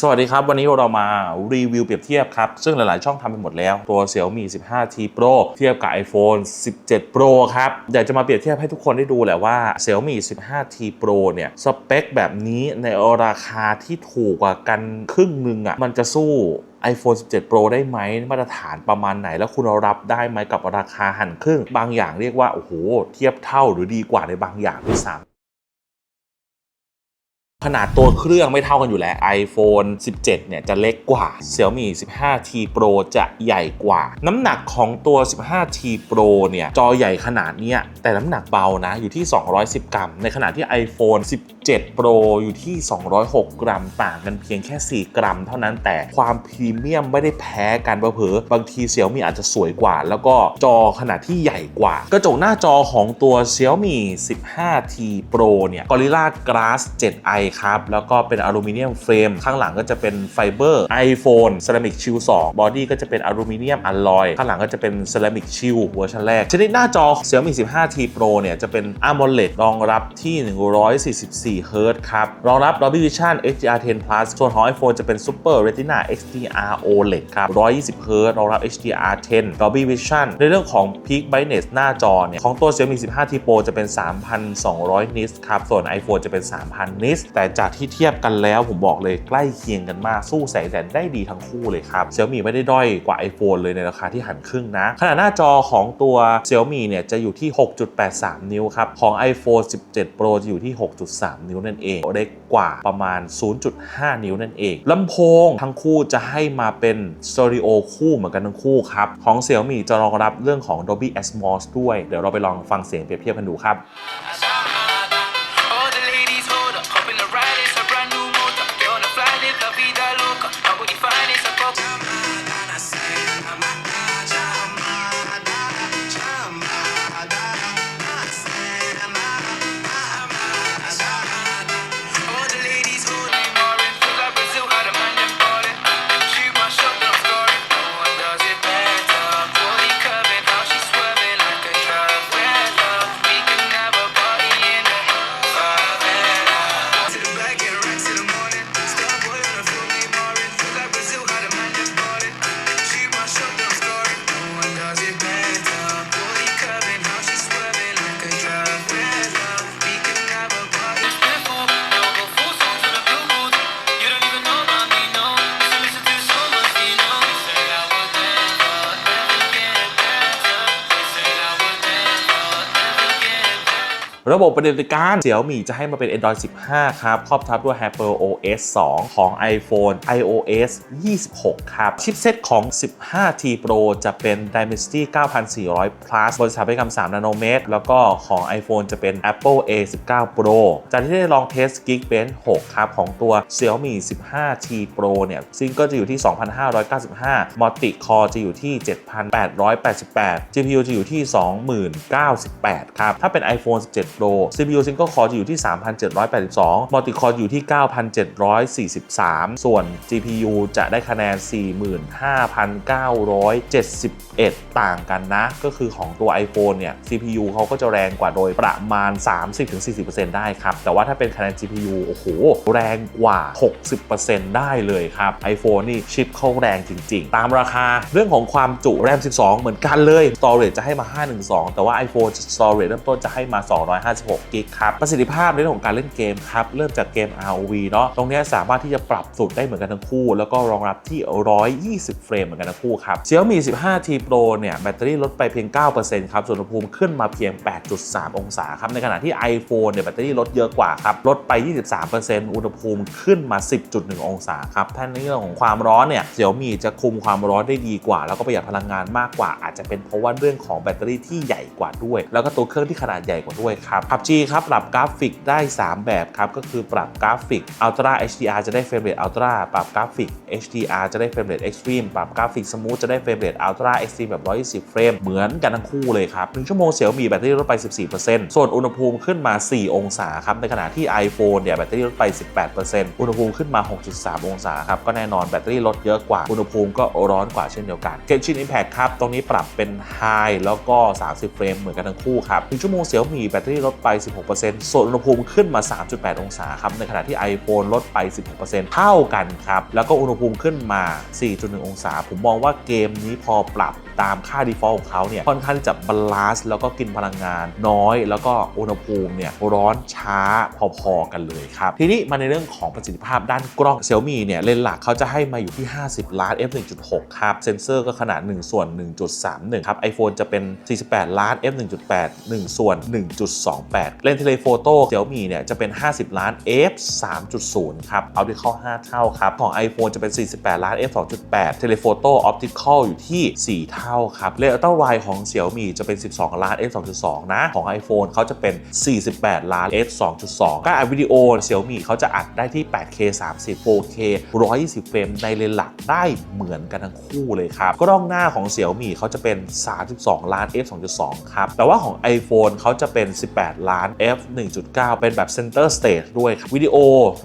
สวัสดีครับ วันนี้เรามารีวิวเปรียบเทียบครับ ซึ่งหลาย ๆ ช่องทำไปหมดแล้ว ตัว Xiaomi 15T Pro เทียบกับ iPhone 17 Pro ครับ อยากจะมาเปรียบเทียบให้ทุกคนได้ดูแหละว่า Xiaomi 15T Pro เนี่ย สเปคแบบนี้ในราคาที่ถูกกว่ากันครึ่งหนึ่งอะ่ะมันจะสู้ iPhone 17 Pro ได้ไหมมาตรฐานประมาณไหน แล้วคุณรับได้ไหมกับราคาหันครึ่ง บางอย่างเรียกว่า โอ้โห เทียบเท่าหรือดีกว่าในบางอย่างด้วยซ้ำ ขนาดตัวเครื่องไม่เท่ากันอยู่แล้ว iPhone 17 เนี่ยจะเล็กกว่า Xiaomi 15T Pro จะใหญ่กว่า น้ำหนักของตัว 15T Pro เนี่ย จอใหญ่ขนาดนี้แต่น้ำหนักเบานะ อยู่ที่ 210 กรัม ในขณะที่ iPhone 17 7 Pro อยู่ที่ 206 กรัม ต่างกันเพียงแค่ 4 กรัม เท่านั้นแต่ความพรีเมียมไม่ได้แพ้กันเผลอบางที Xiaomi อาจจะสวยกว่า แล้วก็จอขนาดที่ใหญ่กว่า กระจกหน้าจอของตัว Xiaomi 15T Pro เนี่ย Gorilla Glass 7i ครับ แล้วก็เป็นอลูมิเนียมเฟรม ข้างหลังก็จะเป็นไฟเบอร์ iPhone Ceramic Shield 2 บอดี้ก็จะเป็นอลูมิเนียมอลลอย ข้างหลังก็จะเป็น Ceramic Shield เวอร์ชันแรก ชนิดหน้าจอ Xiaomi 15T Pro เนี่ยจะเป็น AMOLED รองรับที่ 144 4 Hz ครับรองรับ Dolby Vision HDR10 Plus ส่วนของ iPhone จะเป็น Super Retina XDR OLED ครับ120 Hz รองรับ HDR10 Dolby Vision ในเรื่องของ Peak Brightness หน้าจอเนี่ยของตัว Xiaomi 15T Pro จะเป็น 3,200 nits ครับ ส่วน iPhone จะเป็น 3,000 nits แต่จากที่เทียบกันแล้วผมบอกเลยใกล้เคียงกันมากสู้แสงแดดได้ดีทั้งคู่เลยครับ Xiaomi ไม่ได้ด้อยกว่า iPhone เลยในราคาที่หันครึ่งนะ ขนาดหน้าจอของตัว Xiaomi เนี่ยจะอยู่ที่ 6.83 นิ้วครับ ของ iPhone 17 Pro จะอยู่ที่ 6.3นิ้วนั่นเองเล็กกว่าประมาณ 0.5 นิ้วนั่นเองลำโพงทั้งคู่จะให้มาเป็นสเตอริโอคู่เหมือนกันทั้งคู่ครับ ของ Xiaomi จะรองรับเรื่องของ Dolby Atmos ด้วย เดี๋ยวเราไปลองฟังเสียงเปรียบเทียบกันดูครับ ระบบปฏิบัติการ Xiaomi จะให้มาเป็น Android 15 ครับ ครอบทับด้วย Hyper OS 2 ของ iPhone iOS 26 ครับ ชิปเซตของ 15T Pro จะเป็น Dimensity 9400 Plus บนสถาปัตยกรรม 3 นาโนเมตร แล้วก็ของ iPhone จะเป็น Apple A19 Pro จากที่ได้ลองเทส Geekbench 6 ครับ ของตัว Xiaomi 15T Pro เนี่ยซึ่งก็จะอยู่ที่ 2,595 Multi Core จะอยู่ที่ 7,888 GPU จะอยู่ที่ 20,098 ครับ ถ้าเป็น iPhone 17 Pro CPU Single Core จะอยู่ที่ 3,782 Multi Core อยู่ที่ 9,743 ส่วน GPU จะได้คะแนน 45,971 ต่างกันนะ ก็คือของตัว iPhone เนี่ย CPU เขาก็จะแรงกว่าโดยประมาณ 30-40%ได้ครับ แต่ว่าถ้าเป็นคะแนน GPU โอ้โห แรงกว่า 60%ได้เลยครับ iPhone นี่ชิปเขาแรงจริง ๆ ตามราคาเรื่องของความจุ RAM 12 เหมือนกันเลย Storage จะให้มา 512 แต่ว่า iPhone Storage เริ่มต้นจะให้มา256กิกครับประสิทธิภาพในเรื่องของการเล่นเกมครับเริ่มจากเกม ROV เนาะตรงนี้สามารถที่จะปรับสุดได้เหมือนกันทั้งคู่ แล้วก็รองรับที่ 120 เฟรมเหมือนกันทั้งคู่ครับ Xiaomi 15T Pro เนี่ยแบตเตอรี่ลดไปเพียง 9%ครับส่วนอุณหภูมิขึ้นมาเพียง 8.3 องศาครับในขณะที่ iPhone เนี่ยแบตเตอรี่ลดเยอะกว่าครับลดไป 23%อุณหภูมิขึ้นมา 10.1 องศาครับถ้าในเรื่องของความร้อนเนี่ย Xiaomi จะคุมความร้อนได้ดีกว่า แล้วก็ประหยัดพลังงานมากกว่า อาจจะเป็นเพราะว่าเรื่องของแบตเตอรี่ที่ใหญ่กว่าด้วย แล้วก็ตัวเครื่องที่ขนาดใหญ่กว่าด้วยครับับ PUBG ครับปรับกราฟิกได้ 3 แบบครับ ก็คือปรับกราฟิก Ultra HDR จะได้เฟรมเรท Ultra ปรับกราฟิก HDR จะได้เฟรมเรท Extreme ปรับกราฟิก Smooth จะได้เฟรมเรท Ultra Extreme แบบ 120 เฟรม เหมือนกันทั้งคู่เลยครับ1ชั่วโมง Xiaomi แบตเตอรี่ลดไป 14%ส่วนอุณหภูมิขึ้นมา 4 องศาครับ ในขณะที่ iPhone เนี่ยแบตเตอรี่ลดไป 18%อุณหภูมิขึ้นมา 6.3 องศาครับ ก็แน่นอนแบตเตอรี่ลดเยอะกว่า อุณหภูมิก็ร้อนกว่าเช่นเดียวกัน Genshin Impact ครับ ตรงนี้ปรับเป็น High แล้วก็ 30 เฟรมเหมือนกันทั้งคู่ครับ1ชั่วโมง Xiaomi แบตเตอรี่ลดไป 16%ส่วนอุณหภูมิขึ้นมา 3.8 องศาครับ ในขณะที่ iPhone ลดไป 16%เท่ากันครับ แล้วก็อุณหภูมิขึ้นมา 4.1 องศา ผมมองว่าเกมนี้พอปรับตามค่า default ของเขาเนี่ย ค่อนข้างที่จะบาลานซ์แล้วก็กินพลังงานน้อย แล้วก็อุณหภูมิเนี่ยร้อนช้าพอๆกันเลยครับ ทีนี้มาในเรื่องของประสิทธิภาพด้านกล้อง Xiaomi เนี่ยเลนส์หลักเขาจะให้มาอยู่ที่ 50 ล้าน f 1.6 ครับ เซนเซอร์ก็ขนาด 1 ส่วน 1.31 ครับ iPhone จะเป็น 48 ล้าน f 1.8 1 ส่วน 1.2 28 เลนส์เทเลโฟโต้ Xiaomi เนี่ยจะเป็น 50 ล้าน f 3.0 ครับเอาที่เข้า 5 เท่าครับ ของ iPhone จะเป็น 48 ล้าน f 2.8 เทเลโฟโต้ออปติคอลอยู่ที่ 4 เท่าครับเลนส์อัลตร้าไวของ Xiaomi จะเป็น 12 ล้าน f 2.2 นะ ของ iPhone เขาจะเป็น 48 ล้าน f 2.2 การอัดวิดีโอ Xiaomi เขาจะอัดได้ที่ 8K 30 4K 120 เฟรมในเลนส์หลักได้เหมือนกันทั้งคู่เลยครับกล้องหน้าของ Xiaomi เขาจะเป็น 32 ล้าน f 2.2 ครับ แต่ว่าของ iPhone เขาจะเป็น18 ล้าน f 1.9 เป็นแบบ Center Stage ด้วยครับวิดีโอ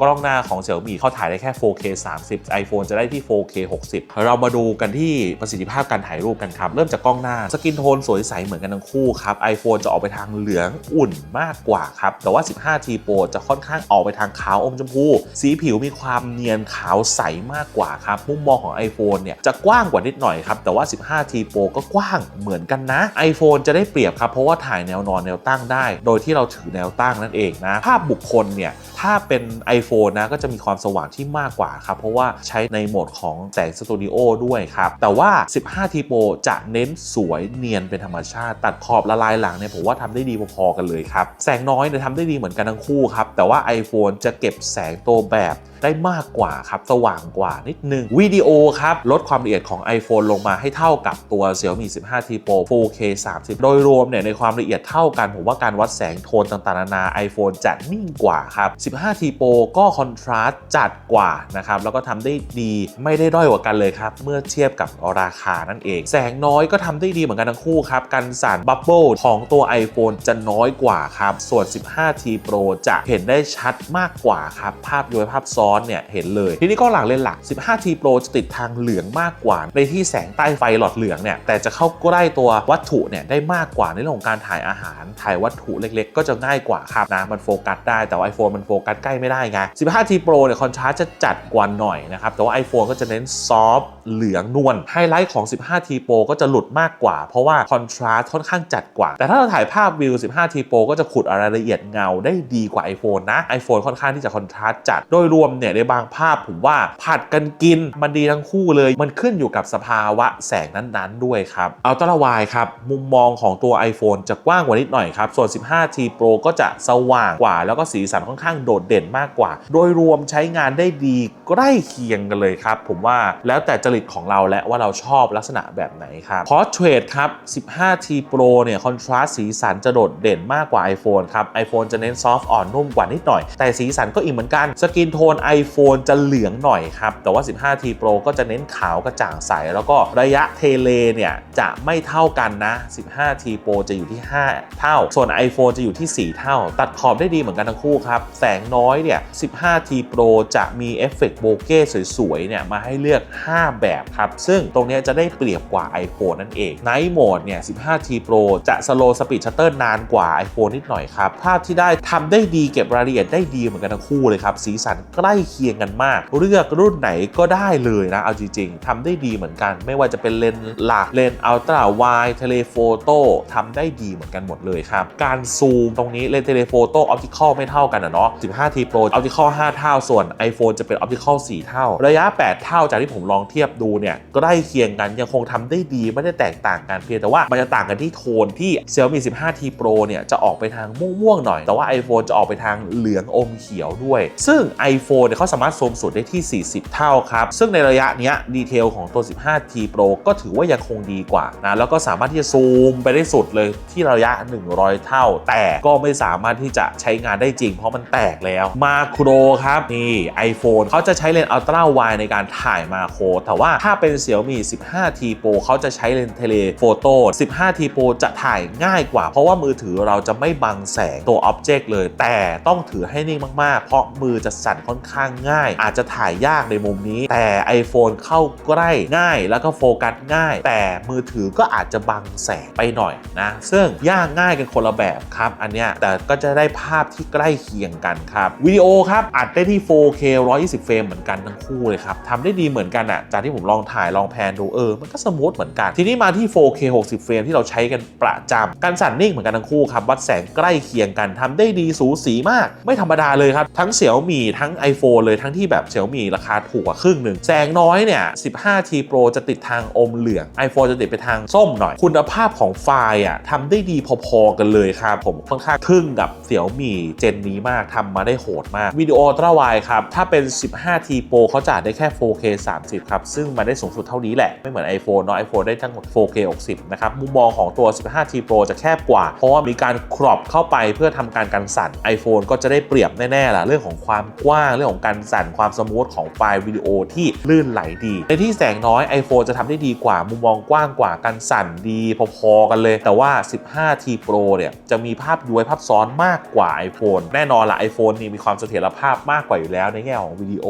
กล้องหน้าของ Xiaomi เขาถ่ายได้แค่ 4K 30 iPhone จะได้ที่ 4K 60 เรามาดูกันที่ประสิทธิภาพการถ่ายรูปกันครับ เริ่มจากกล้องหน้า สกินโทนสวยใสเหมือนกันทั้งคู่ครับ iPhone จะออกไปทางเหลืองอุ่นมากกว่าครับ แต่ว่า 15T Pro จะค่อนข้างออกไปทางขาวอมชมพู สีผิวมีความเนียนขาวใสมากกว่าครับ มุมมองของ iPhone เนี่ยจะกว้างกว่านิดหน่อยครับ แต่ว่า 15T Pro ก็กว้างเหมือนกันนะ iPhone จะได้เปรียบครับ เพราะว่าถ่ายแนวนอนแนวตั้งได้โดยที่เราถือแนวตั้งนั่นเองนะภาพบุคคลเนี่ยถ้าเป็น iPhone นะก็จะมีความสว่างที่มากกว่าครับ เพราะว่าใช้ในโหมดของแสงสตูดิโอด้วยครับ แต่ว่า 15T Pro จะเน้นสวยเนียนเป็นธรรมชาติ ตัดขอบละลายหลังเนี่ยผมว่าทำได้ดีพอๆกันเลยครับ แสงน้อยเนี่ยทำได้ดีเหมือนกันทั้งคู่ครับ แต่ว่า iPhone จะเก็บแสงตัวแบบ ได้มากกว่าครับ สว่างกว่านิดนึงวิดีโอครับลดความละเอียดของ iPhone ลงมาให้เท่ากับตัว Xiaomi 15T Pro 4K 30 โดยรวมเนี่ยในความละเอียดเท่ากัน ผมว่าการวัดแสงโทนต่างๆนานา iPhone จะนิ่งกว่าครับ 15T Pro ก็คอนทราสต์จัดกว่านะครับ แล้วก็ทำได้ดีไม่ได้ด้อยกว่ากันเลยครับ เมื่อเทียบกับราคานั่นเอง แสงน้อยก็ทำได้ดีเหมือนกันทั้งคู่ครับกันสั่นบับเบิลของตัว iPhone จะน้อยกว่าครับ ส่วน 15T Pro จะเห็นได้ชัดมากกว่าครับ ภาพย้อยภาพซ้อนเนี่ยเห็นเลย ทีนี้ก็หลังเลนหลัก 15T Pro จะติดทางเหลืองมากกว่า ในที่แสงใต้ไฟหลอดเหลืองเนี่ยแต่จะเข้าใกล้ตัววัตถุเนี่ยได้มากกว่าในเรื่องของการถ่ายอาหาร ถ่ายวัตถุเล็กๆ ก็จะง่ายกว่าครับนะมันโฟกัสได้แต่ว่า iPhone มันโฟกัสใกล้ไม่ได้ไง 15T Pro เนี่ยคอนทราสต์จะจัดกว่าหน่อยนะครับแต่ว่า iPhone ก็จะเน้นซอฟต์เหลืองนวลไฮไลท์ของ 15T Pro ก็จะหลุดมากกว่า เพราะว่าคอนทราสต์ค่อนข้างจัดกว่า แต่ถ้าเราถ่ายภาพวิว 15T Pro ก็จะขุดรายละเอียดเงาได้ดีกว่า iPhone นะ iPhone ค่อนข้างที่จะคอนทราสต์จัดโดยรวมเนี่ยในบางภาพผมว่าผัดกันกินมันดีทั้งคู่เลย มันขึ้นอยู่กับสภาวะแสงนั้นๆ ด้วยครับเอาตละวายครับมุมมองของตัว iPhone จะกว้างกว่านิดหน่อยครับส่วน 15T Pro ก็จะสว่างกว่า แล้วก็สีสันค่อนข้างโดดเด่นมากกว่า โดยรวมใช้งานได้ดีใกล้เคียงกันเลยครับผมว่าแล้วแต่จริตของเราและว่าเราชอบลักษณะแบบไหนครับพอเทรดครับ 15T Pro เนี่ยคอนทราสต์สีสันจะโดดเด่นมากกว่า iPhone ครับ iPhone จะเน้นซอฟต์อ่อนนุ่มกว่านิดหน่อย แต่สีสันก็อีกเหมือนกัน สกินโทน iPhone จะเหลืองหน่อยครับ แต่ว่า 15T Pro ก็จะเน้นขาวกระจ่างใส แล้วก็ระยะเทเลเนี่ย จะไม่เท่ากันนะ 15T Pro จะอยู่ที่ 5 เท่า ส่วน iPhone จะอยู่ที่ 4 เท่า ตัดขอบได้ดีเหมือนกันทั้งคู่ครับ แสงน้อยเนี่ย 15T Pro จะมีเอฟเฟกต์โบเก้สวยๆเนี่ยมาให้เลือก 5 แบบครับ ซึ่งตรงนี้จะได้เปรียบกว่า iPhone นั่นเอง Night Mode เนี่ย 15T Pro จะ slow speed shutter นานกว่า iPhone นิดหน่อยครับภาพที่ได้ทำได้ดีเก็บรายละเอียดได้ดีเหมือนกันทั้งคู่เลยครับสีสันใกล้ล้เคียงกันมาก เลือกรุ่นไหนก็ได้เลยนะ เอาจริง ๆทำได้ดีเหมือนกัน ไม่ว่าจะเป็นเลนส์หลักเลนส์อัลตร้าไวท์เทเลโฟโต้ทำได้ดีเหมือนกันหมดเลยครับ การซูมตรงนี้เลนส์เทเลโฟโต้ออปติคอลไม่เท่ากันนะเนาะ 15T Pro ออปติคอล5เท่าส่วน iPhone จะเป็นออปติคอล4เท่า ระยะ 8 เท่าจากที่ผมลองเทียบดูเนี่ยก็ได้เคียงกันยังคงทำได้ดีไม่ได้แตกต่างกันเพียงแต่ว่ามันจะต่างกันที่โทนที่ Xiaomi 15T Pro เนี่ยจะออกไปทางม่วงๆหน่อย แต่ว่า iPhone จะออกไปทางเหลืองอมเขียวด้วย ซึ่ง iPhone เนี่ยเขาสามารถซูมสุดได้ที่ 40 เท่าครับ ซึ่งในระยะนี้ดีเทลของตัว 15T Pro ก็ถือว่ายังคงดีกว่านะแล้วก็สามารถที่จะซูมไปได้สุดเลยที่ระยะ 100 เท่า แต่ก็ไม่สามารถที่จะใช้งานได้จริง เพราะมันแตกแล้วมาโครครับนี่ iPhone เขาจะใช้เลนส์อัลตร้าไวในการถ่ายมาโครแต่ว่าถ้าเป็น Xiaomi 15T Pro เขาจะใช้เลนส์เทเลโฟโต้ 15T Pro จะถ่ายง่ายกว่า เพราะว่ามือถือเราจะไม่บังแสงตัวอ็อบเจกต์เลย แต่ต้องถือให้นิ่งมากๆ เพราะมือจะสั่นค่อนข้างข้างง่าย อาจจะถ่ายยากในมุมนี้ แต่ iPhone เข้าใกล้ง่าย แล้วก็โฟกัสง่าย แต่มือถือก็อาจจะบังแสงไปหน่อยนะ ซึ่งยากง่ายกันคนละแบบครับ อันเนี้ยแต่ก็จะได้ภาพที่ใกล้เคียงกันครับวิดีโอครับอัดได้ที่ 4K 120 เฟรมเหมือนกันทั้งคู่เลยครับทำได้ดีเหมือนกันอะจากที่ผมลองถ่ายลองแพนดูเออมันก็สมูทเหมือนกัน ทีนี้มาที่ 4K 60 เฟรมที่เราใช้กันประจำการสั่นนิ่งเหมือนกันทั้งคู่ครับวัดแสงใกล้เคียงกันทำได้ดีสูสีมาก ไม่ธรรมดาเลยครับ ทั้งเสี่ยวมีทั้ง iPhone เลยทั้งที่แบบเสี่ยวมีราคาถูกกว่าครึ่งหนึ่งแสงน้อยเนี่ย 15T Pro จะติดทางอมเหลือง iPhone จะติดไปทางส้มหน่อย คุณภาพของไฟล์อะทำได้ดีพอๆกันเลยครับผมค่อนข้างทึ่งกับเสี่ยวมีเจนนี้มากทำมาได้โหดมากวิดีโอตราไวครับ ถ้าเป็น 15T Pro เขาจะได้แค่ 4K 30 ครับ ซึ่งมันได้สูงสุดเท่านี้แหละ ไม่เหมือน iPhone เนาะ iPhone ได้ทั้งหมด 4K 60 นะครับ มุมมองของตัว 15T Pro จะแคบกว่า เพราะว่ามีการครอบเข้าไปเพื่อทำการกันสั่น iPhone ก็จะได้เปรียบแน่ๆล่ะ เรื่องของความกว้างเรื่องของการสั่นความสมูทของไฟล์วิดีโอที่ลื่นไหลดี ในที่แสงน้อย iPhone จะทำได้ดีกว่ามุมมองกว้างกว่าการสั่นดีพอๆกันเลย แต่ว่า 15T Pro เนี่ยจะมีภาพย้วยภาพซ้อนมากกว่า iPhone แน่นอนละ iPhone นี่มีความเสถียรภาพมากกว่าอยู่แล้วในแง่ของวิดีโอ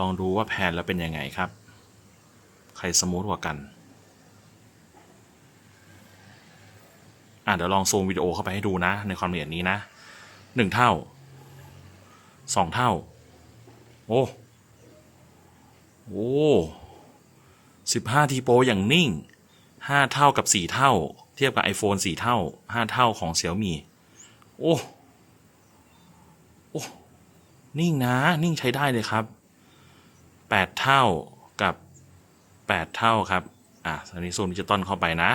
ลองดูว่าแพนแล้วเป็นยังไงครับ ใครสมูทกว่ากันอะเดี๋ยวลองซูมวิดีโอเข้าไปให้ดูนะ ในความละเอียดนี้นะหนึ่งเท่าสองเท่า อ้ โอ้สิบห้าทีโปรอย่างนิ่งห้าเท่ากับสี่เท่า เทียบกับ iPhone สี่เท่าห้าเท่าของเสี่ยมีโอ้โอ้นิ่งนะ นิ่งใช้ได้เลยครับแปดเท่ากับแปดเท่าครับ อะอันนี้ซูมดิจิตอลเข้าไปนะ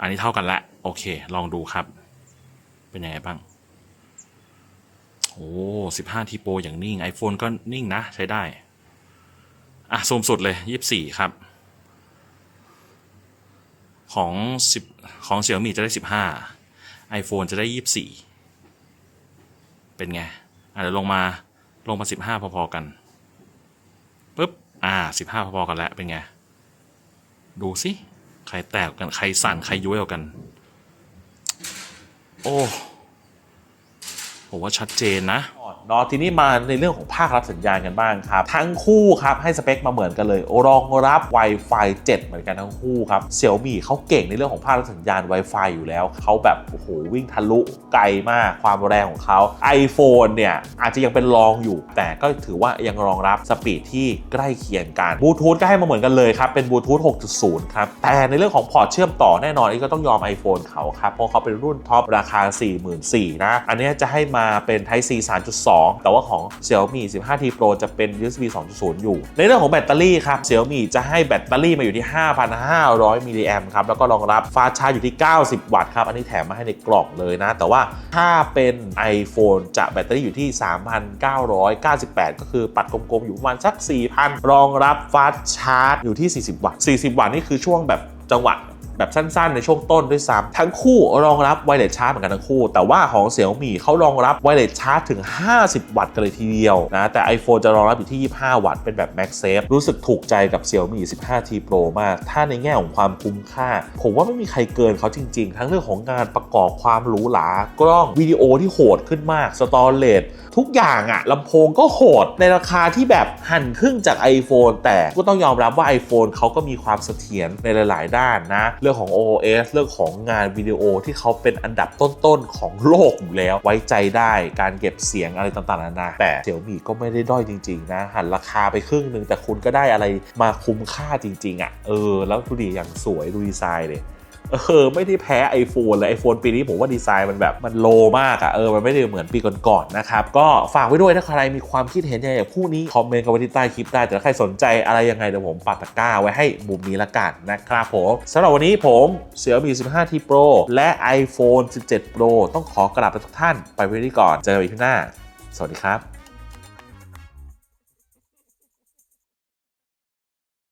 อันนี้เท่ากันละ โอเค ลองดูครับ เป็นยังไงบ้าง สิบห้าทีโปรอย่างนิ่ง iPhone ก็นิ่งนะ ใช้ได้ อะซูมสุดเลยยี่สิบสี่ครับ ของสิบของเสี่ยมีจะได้สิบห้า iPhone จะได้ยี่สิบสี่เป็นไง อะเดี๋ยวลงมาลงมาสิบห้าพอๆกันปุ๊บ อ่าสิบห้าพอๆกันแล้วเป็นไง ดูสิ ใครแตกกัน ใครสั่น ใครย้วยกัน โอ้ ผมว่าชัดเจนนะ เนาะทีนี้มาในเรื่องของภาครับสัญญาณกันบ้างครับ ทั้งคู่ครับให้สเปคมาเหมือนกันเลยรองรับ Wi-Fi 7 เหมือนกันทั้งคู่ครับเสี่ยวมี่เขาเก่งในเรื่องของภาครับสัญญาณ Wi-Fi อยู่แล้ว เขาแบบโอ้โหวิ่งทะลุไกลมากความแรงของเขา iPhone เนี่ย อาจจะยังเป็นรองอยู่ แต่ก็ถือว่ายังรองรับสปีดที่ใกล้เคียงกันบลูทูธก็ให้มาเหมือนกันเลยครับ เป็นบลูทูธ6.0 ครับ แต่ในเรื่องของพอร์ตเชื่อมต่อแน่นอนนี่ก็ต้องยอม iPhone เขาครับเพราะเขาเป็นรุ่นท็อปราคา 44,000นะอันนี้จะให้มาเป็น Type C 3.2แต่ว่าของ Xiaomi 15T Pro จะเป็น USB 2.0 อยู่ ในเรื่องของแบตเตอรี่ครับ Xiaomi จะให้แบตเตอรี่มาอยู่ที่ 5,500 มิลลิแอมครับ แล้วก็รองรับฟาชาร์จอยู่ที่ 90 วัตต์ครับ อันนี้แถมมาให้ในกล่องเลยนะ แต่ว่าถ้าเป็น iPhone จะแบตเตอรี่อยู่ที่ 3,998 ก็คือปัดกลมๆ อยู่ประมาณสัก 4,000 รองรับฟาชาร์จอยู่ที่ 40 วัตต์ 40 วัตต์นี่คือช่วงแบบจังหวะ แบบสั้นๆ ในช่วงต้นด้วยซ้ำทั้งคู่รองรับไวเลสชาร์จเหมือนกันทั้งคู่ แต่ว่าของเสี่ยวมี่เขารองรับไวเลสชาร์จถึง 50 วัตต์กันเลยทีเดียวนะแต่ iPhone จะรองรับอยู่ที่ 25 วัตต์เป็นแบบ Max Safe รู้สึกถูกใจกับ Xiaomi 15T Pro มาก ถ้าในแง่ของความคุ้มค่า ผมว่าไม่มีใครเกินเขาจริง ๆ ทั้งเรื่องของงานประกอบความหรูหรากล้องวิดีโอที่โหดขึ้นมากสตอเรจทุกอย่างอะลำโพงก็โหดในราคาที่แบบหั่นครึ่งจาก iPhone แต่ก็ต้องยอมรับว่า iPhone เขาก็มีความเสถียรในหลาย ๆ ด้านนะ เรื่องของ OS เรื่องของงานวิดีโอที่เขาเป็นอันดับต้น ๆ ของโลกอยู่แล้ว ไว้ใจได้การเก็บเสียงอะไรต่าง ๆ นานาแต่เสี่ยวมี่ก็ไม่ได้ด้อยจริง ๆ นะ หันราคาไปครึ่งหนึ่งแต่คุณก็ได้อะไรมาคุ้มค่าจริง ๆอะเออ แล้วดูดีอย่างสวยดูดีไซน์เลย เออไม่ได้แพ้ iPhone เลย iPhone ปีนี้ผมว่าดีไซน์มันแบบมันโลมากอะ่ะเออมันไม่ได้เหมือนปีก่อนๆนะครับ ก็ฝากไว้ด้วยถ้าใครมีความคิดเห็นยังไงกับคู่นี้ คอมเมนต์กันไว้ที่ใต้คลิปได้แต่ถ้าใครสนใจอะไรยังไงเดี๋ยวผมปักตะกร้าไว้ให้มุมนี้ละกันนะครับผมสำหรับวันนี้ผม Xiaomi 15T Pro และ iPhone 17 Pro ต้องขอกราบไปทุกท่านไปไว้ที่ก่อนเจอกันอีกที่หน้า สวัสดีครับ